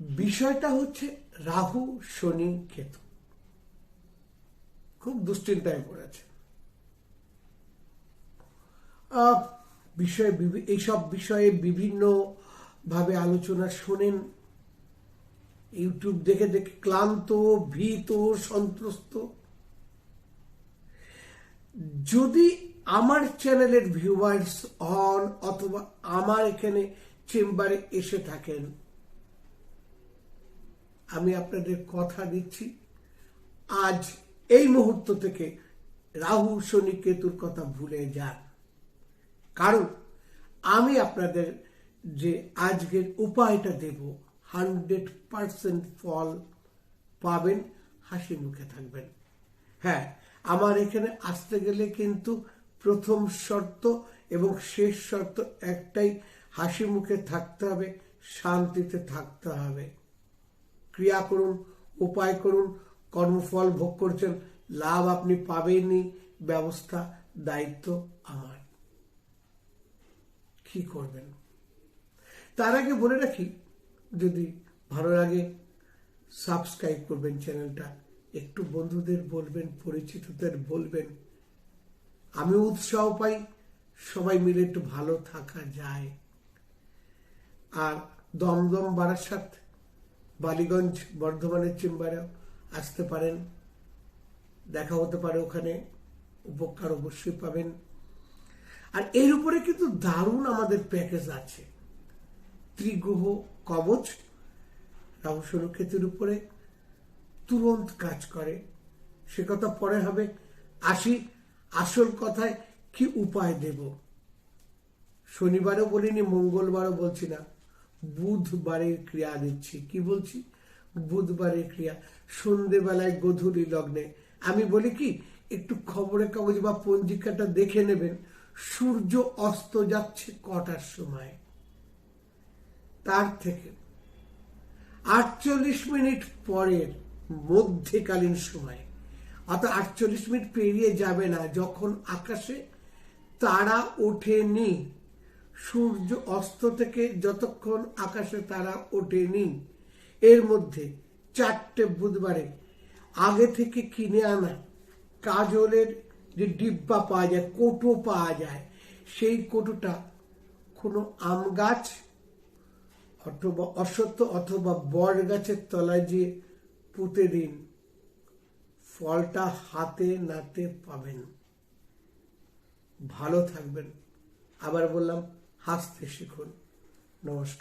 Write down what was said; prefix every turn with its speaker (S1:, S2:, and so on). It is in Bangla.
S1: বিষয়টা হচ্ছে রাহু, শনি, কেতু। খুব দুশ্চিন্তায় পড়েছে বিষয়ে এইসব বিষয়ে বিভিন্ন ভাবে আলোচনা শোনেন। ইউটিউব দেখে দেখে ক্লান্ত, ভীত, সন্ত্রস্ত। যদি আমার চ্যানেলের ভিউয়ার্স হন অথবা আমার এখানে চেম্বারে এসে থাকেন আমি আপনাদের কথা দিচ্ছি। আজ এই মুহূর্ত থেকে রাহু শনি কেতুর কথা ভুলে যান। কারণ আমি আপনাদের যে আজকের উপায়টা দেব, হান্ড্রেড পার্সেন্ট ফল পাবেন, হাসি মুখে থাকবেন। হ্যাঁ আমার এখানে আসতে গেলে কিন্তু প্রথম শর্ত এবং শেষ শর্ত একটাই, হাসি মুখে থাকতে হবে, শান্তিতে থাকতে হবে। ক্রিয়া করুন, উপায় করুন, কর্মফল ভোগ করছেন, লাভ আপনি পাবেনই, ব্যবস্থা, দায়িত্ব আমার। কি করবেন? তার আগে বলে রাখি, যদি ভালো লাগে সাবস্ক্রাইব করবেন চ্যানেলটা, একটু বন্ধুদের বলবেন, পরিচিতদের বলবেন। আমি উৎসাহ পাই, সবাই মিলে একটু ভালো থাকা যায়। আর দমদম বারাসাত বালিগঞ্জ বর্ধমানের চেম্বারেও আসতে পারেন। দেখা হতে পারে ওখানে, উপকার অবশ্যই পাবেন। আর এর উপরে কিন্তু দারুণ আমাদের প্যাকেজ আছে। ত্রিগ্রহ কবচ রাহু শনি ক্ষেত্রের উপরে তুরন্ত কাজ করে। সে কথা পরে হবে। আসি আসল কথায় কি উপায় দেব? শনিবারও বলিনি, মঙ্গলবারও বলছি না। বুধবারের ক্রিয়া দিচ্ছি। কি বলছি? বুধবারের ক্রিয়া। সন্ধেবেলায় গধূলি লগ্নে। আমি বলি কি, একটু খবরের কাগজ বা পঞ্জিকাটা দেখে নেবেন। সূর্য অস্ত যাচ্ছে কটার সময়? তার থেকে। আটচল্লিশ মিনিট পরের মধ্যেকালীন সময়। অর্থাৎ আটচল্লিশ মিনিট পেরিয়ে যাবে না। যখন আকাশে তারা ওঠেনি সূর্য অস্ত থেকে যতক্ষণ আকাশে তারা ওঠেনি, এর মধ্যে চারটে বুধবারে আগে থেকে কিনে আনা কাজলের যে ডিব্বা পাওয়া যায়, কোটো পাওয়া যায়, সেই কোটোটা কোনো আম গাছ অথবা অসত্য অথবা বট গাছের তলায় যে পুঁতে দিন। ফলটা হাতে নাতে পাবেন। ভালো থাকবেন। আবার বললাম হাসতে শিখুন। নমস্কার।